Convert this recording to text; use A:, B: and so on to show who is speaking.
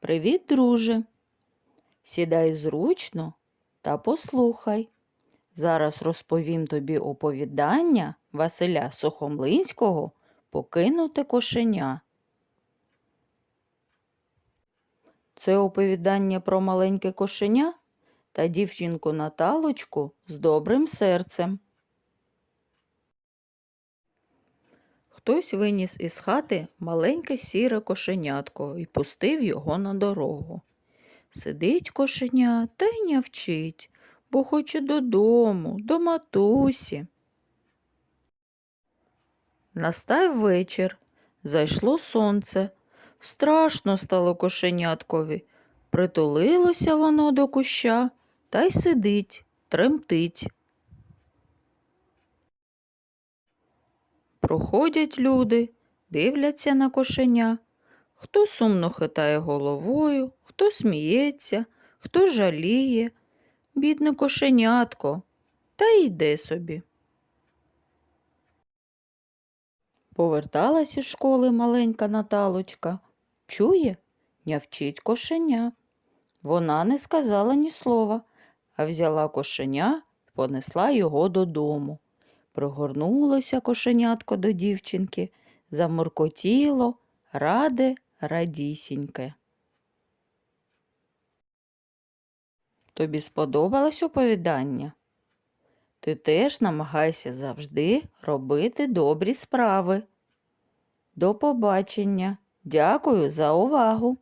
A: Привіт, друже. Сідай зручно та послухай. Зараз розповім тобі оповідання Василя Сухомлинського Покинуте кошеня. Це оповідання про маленьке кошеня та дівчинку Наталочку з добрим серцем. Хтось виніс із хати маленьке сіре кошенятко і пустив його на дорогу. Сидить кошеня та й нявчить, бо хоче додому, до матусі. Настав вечір, зайшло сонце. Страшно стало кошеняткові. Притулилося воно до куща та й сидить, тремтить. Проходять люди, дивляться на кошеня. Хто сумно хитає головою, хто сміється, хто жаліє. Бідне кошенятко, та йде собі. Поверталась із школи маленька Наталочка. Чує, нявчить кошеня. Вона не сказала ні слова, а взяла кошеня і понесла його додому. Пригорнулося кошенятко до дівчинки, замуркотіло, раде, радісіньке. Тобі сподобалось оповідання? Ти теж намагайся завжди робити добрі справи. До побачення. Дякую за увагу.